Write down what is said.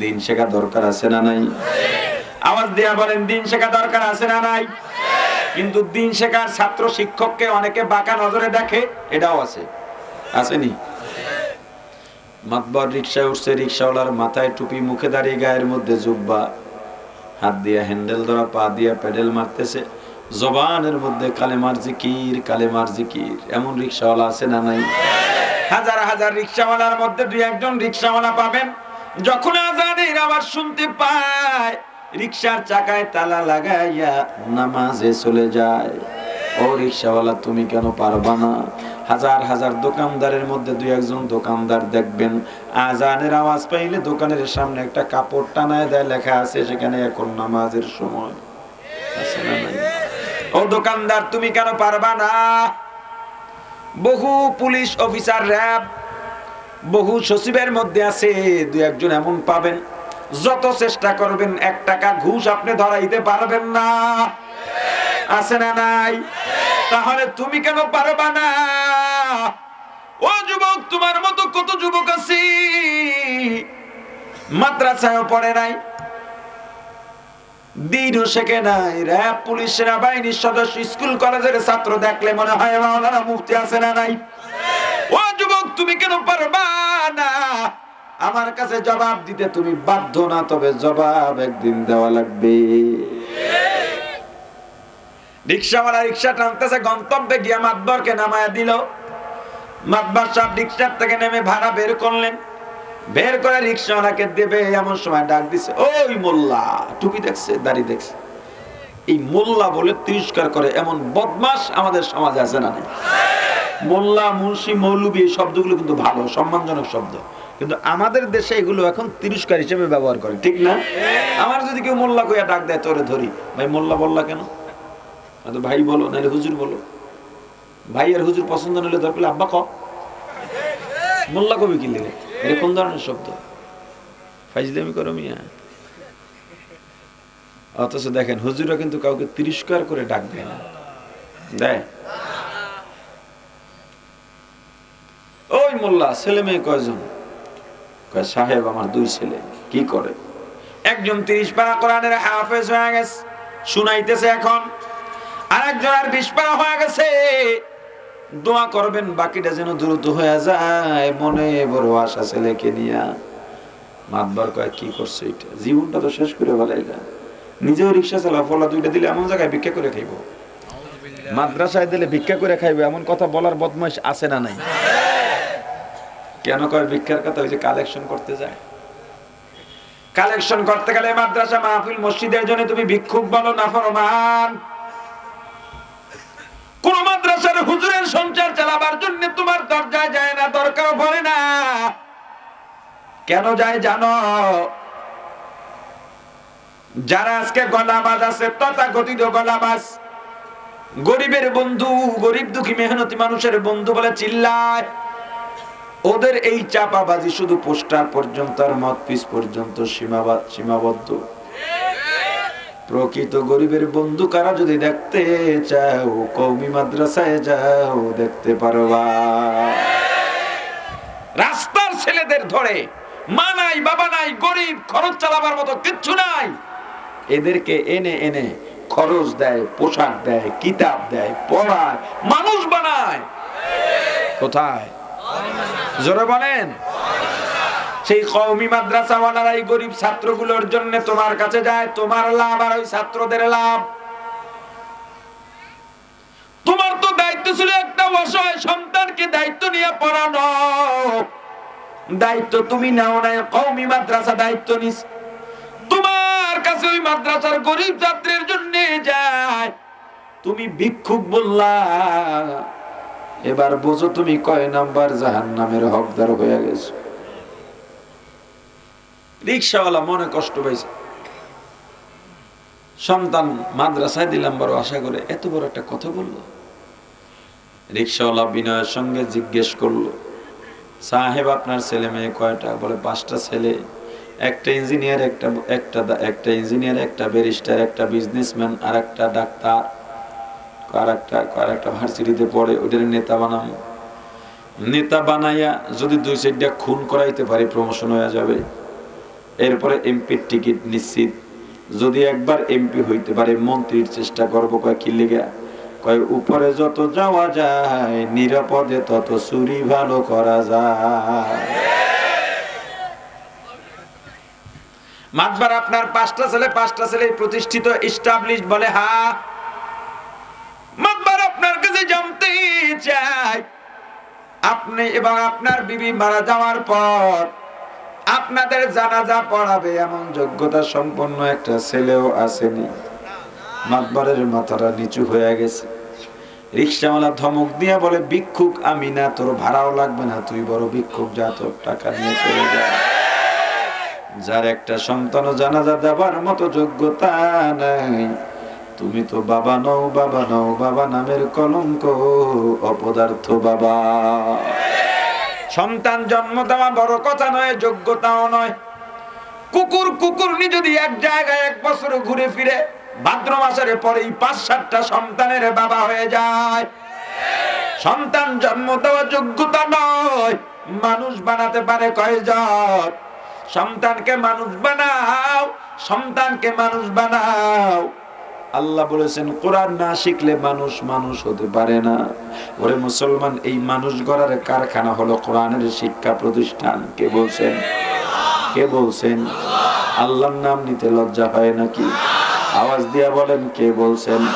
দিন শেখা দরকার আছে না নাই? আওয়াজ দেয়া বলেন, দিন শেখা দরকার আছে না নাই? কিন্তু দিন শেখার ছাত্র শিক্ষককে অনেকে বাঁকা নজরে দেখে, এটাও আছে। আসেনি? মাতবর রিক্সায় উঠছে, রিক্সাওয়ালার মাথায় টুপি মুখে দাঁড়িয়ে গায়ের মধ্যে জুব্বা। হাত দিয়ে হ্যান্ডেল ধরা, পা দিয়ে প্যাডেল মারতেছে। জবানের মধ্যে কালে কালেমার জিকির কালেমার জিকির। এমন রিক্সাওয়ালা আছে না নাই? হাজার হাজার রিক্সাওয়ালার মধ্যে দুই একজন রিক্সাওয়ালা পাবেন। যখন আজানের আওয়াজ শুনতে পায় রিক্সার চাকায় তালা লাগাইয়া নামাজে চলে যায়। ও রিক্সাওয়ালা তুমি কেন পারবা না? হাজার হাজার দোকানদারের মধ্যে দুই একজন দোকানদার দেখবেন। আজানের আওয়াজ পাইলে দোকানের সামনে একটা কাপড় টানায় দেয়, লেখা আছে সেখানে এখন নামাজের সময়? ও দোকানদার, তুমি কেন পারবা না? বহু পুলিশ অফিসার, র্যাব বহু সচিবের মধ্যে আছে দু একজন এমন পাবেন। যত চেষ্টা করবেন, এক টাকা ঘুষ আপনি ধরাইতে পারবেন না। আছে না নাই? তাহলে তুমি কেন পারবা না? ও যুবক, তোমার মতো কত যুবক আছে। মাদ্রাসায় পড়ে নাই। দিনও শেখে নাই। র্যাব, পুলিশ, সেনাবাহিনীর সদস্য, স্কুল, কলেজের ছাত্র দেখলে মনে হয় মুফতি আছে না নাই? ও যুবক, তুমি কেন পারবা না? আমার কাছে জবাব দিতে তুমি বাধ্য না, তবে জবাব একদিন দেওয়া লাগবে। রিক্সাওয়ালা রিক্সা টানতেছে, গন্তব্যে গিয়া মাতবরকে নামায়া দিল। মাতবার সাহেব রিক্সার থেকে নেমে ভাড়া বের করলেন। বের করে রিক্সাওয়ালাকে দেবে, এমন সময় ডাক দিছে, ওই মোল্লা, টুপি দেখছে, দাড়ি দেখছে? এই মোল্লা বলে তিরস্কার করে, এমন বদমাস আমাদের সমাজে আছে না নাই? মোল্লা, মুন্সি, মৌলবী এই শব্দগুলো কিন্তু ভালো, সম্মানজনক শব্দ। কিন্তু আমাদের দেশে এগুলো এখন তিরস্কার হিসেবে ব্যবহার করে। ঠিক না? আমার যদি কেউ মোল্লা কইয়া ডাক দেয়, তোরে ধরি। ভাই, মোল্লা বললা কেন? হয়তো ভাই বলো, নাহলে হুজুর বলো। ভাই আর হুজুর পছন্দ নিলে হলে আব্বা ক? মোল্লা কবি কি লেগে এটা কোন ধরনের শব্দ? ফাইজলামি করো মিয়া। অথচ দেখেন হুজুরা কিন্তু কাউকে তিরস্কার করে ডাক দেয় না। দেয় ওই মোল্লা, ছেলে মেয়ে কয়জন? কয়, সাহেব, আমার দুই ছেলে। কি করে? একজন তিরিশ পারা কোরআনের হাফেজ হয়ে গেছে, শুনাইতেছে এখন। আর একজন আর বিশ পারা হয়ে গেছে। দোয়া করবেন, বাকিটা যেন দ্রুত হয়ে যায়। মনে বড় আশা ছেলেকে নিয়া। মাতবার কয়, কি করছে এটা? জীবনটা তো শেষ করে ফেলাইলা নিজেও রিক্সা চালা ফলা দুইটা দিলে এমন জায়গায় ভিক্ষা করে খাইব। মাদ্রাসায় দিলে ভিক্ষা করে খাইবে, এমন কথা বলার বদমাইশ আছে না নাই? কেন কয় ভিক্ষার কথা? ওই যে কালেকশন করতে যায়। কালেকশন করতে গেলে মাদ্রাসা মাহফিল মসজিদের জন্য তুমি ভিক্ষুক বলো না, ফরমান। কোন মাদ্রাসার হুজুরের সংসার চালাবার জন্য তোমার দরজায় যায় না দরকার পড়ে না। কেন যায় জানো? যারা আজকে গলাবাজ আছে গরিবের বন্ধু, গরিব দুঃখী, মেহনতি মানুষের বন্ধু বলে চিল্লায়। ওদের এই চাপাবাজি শুধু পোস্টার পর্যন্ত আর মত পিস পর্যন্ত সীমাবাদ সীমাবদ্ধ। প্রকৃত গরিবের বন্ধু কারা যদি দেখতে চাও কৌমি মাদ্রাসায় যাও, দেখতে পারবা রাস্তার ছেলেদের ধরে, মা নাই, বাবা নাই, গরিব, খরচ চালাবার মতো কিচ্ছু নাই। এদেরকে এনে এনে খরচ দেয়, পোশাক দেয়, কিতাব দেয়, পড়ায়, মানুষ বানায়। কোথায়? জোরে বলেন। সেই কওমি মাদ্রাসাওয়ালারা এই গরিব ছাত্রগুলোর জন্য তোমার কাছে যায়, তোমার লাভ আর ওই ছাত্রদের লাভ। তোমার তো দায়িত্ব ছিল একটা অসহায় সন্তানকে দায়িত্ব নিয়ে পড়ানো। দায়িত্ব তুমি নাও নাই, কওমি মাদ্রাসা দায়িত্ব নিস। তোমার কাছে ওই মাদ্রাসার গরিব ছাত্রের জন্য যায়। তুমি ভিক্ষুক বললা। এবার বোঝো তুমি কয় নাম্বার জাহান নামের হকদার হয়ে গেছো। রিক্সাওয়ালা মনে কষ্ট পাইছে। সন্তান মাদ্রাসায় দিলাম বড় আশা করে এত বড় একটা কথা বলল। রিক্সাওয়ালা বিনয়ের সঙ্গে জিজ্ঞেস করল, সাহেব, আপনার ছেলে মেয়ে কয়টা? বলে, পাঁচটা ছেলে, একটা ইঞ্জিনিয়ার, একটা একটা একটা ইঞ্জিনিয়ার, একটা ব্যারিস্টার, একটা বিজনেসম্যান, আর একটা ডাক্তার। আর একটা আর একটা ভার্সিটিতে পড়ে, ওইটার নেতা নেতা বানাইয়া যদি দুই খুন করাইতে পারি প্রমোশন হয়ে যাবে। এরপরে এমপির টিকিট নিশ্চিত। যদি একবার এমপি হইতে পারে, মন্ত্রীর চেষ্টা কয় উপরে যত যাওয়া যায়, নিরাপদে তত চুরি ভালো করা যায়। মাতবার আপনার পাঁচটা ছেলে পাঁচটা ছেলে প্রতিষ্ঠিত বলে, হা মাতবার আপনার কাছে জানতে চাই। আপনি এবং আপনার বিবি মারা যাওয়ার পর আপনাদের জানাজা পড়াবে এমন যোগ্যতা সম্পন্ন একটা ছেলেও আসেনি। মাতবারের মাথাটা নিচু হয়ে গেছে। রিক্সাওয়ালা ধমক দিয়া বলে, ভিক্ষুক আমি না, তোর ভাড়াও লাগবে না, তুই বড় ভিক্ষুক, যা তোর টাকা নিয়ে চলে যা। যার একটা সন্তানও জানাজা দেবার মতো যোগ্যতা নাই। তুমি তো বাবা নও বাবা নও, বাবা নামের কলঙ্ক, অপদার্থ বাবা। সন্তান জন্ম দেওয়া বড় কথা নয়, যোগ্যতাও নয়। কুকুর কুকুর কুকুরনি যদি এক জায়গায় এক বছর ঘুরে ফিরে, ভাদ্র মাসের পরেই পাঁচ সাতটা সন্তানের বাবা হয়ে যায়। সন্তান জন্ম দেওয়া যোগ্যতা নয়, মানুষ বানাতে পারে কয়জন? সন্তানকে মানুষ বানাও, সন্তানকে মানুষ বানাও। আল্লাহ বলেছেন, কোরআন না শিখলে মানুষ মানুষ হতে পারে না। ওরে মুসলমান, এই মানুষ গড়ার কারখানা হলো কোরআনের শিক্ষা প্রতিষ্ঠান। কে বলছেন? কে বলছেন? আল্লাহর নাম নিতে লজ্জা হয় নাকি? আওয়াজ দিয়া বলেন, কে বলছেন?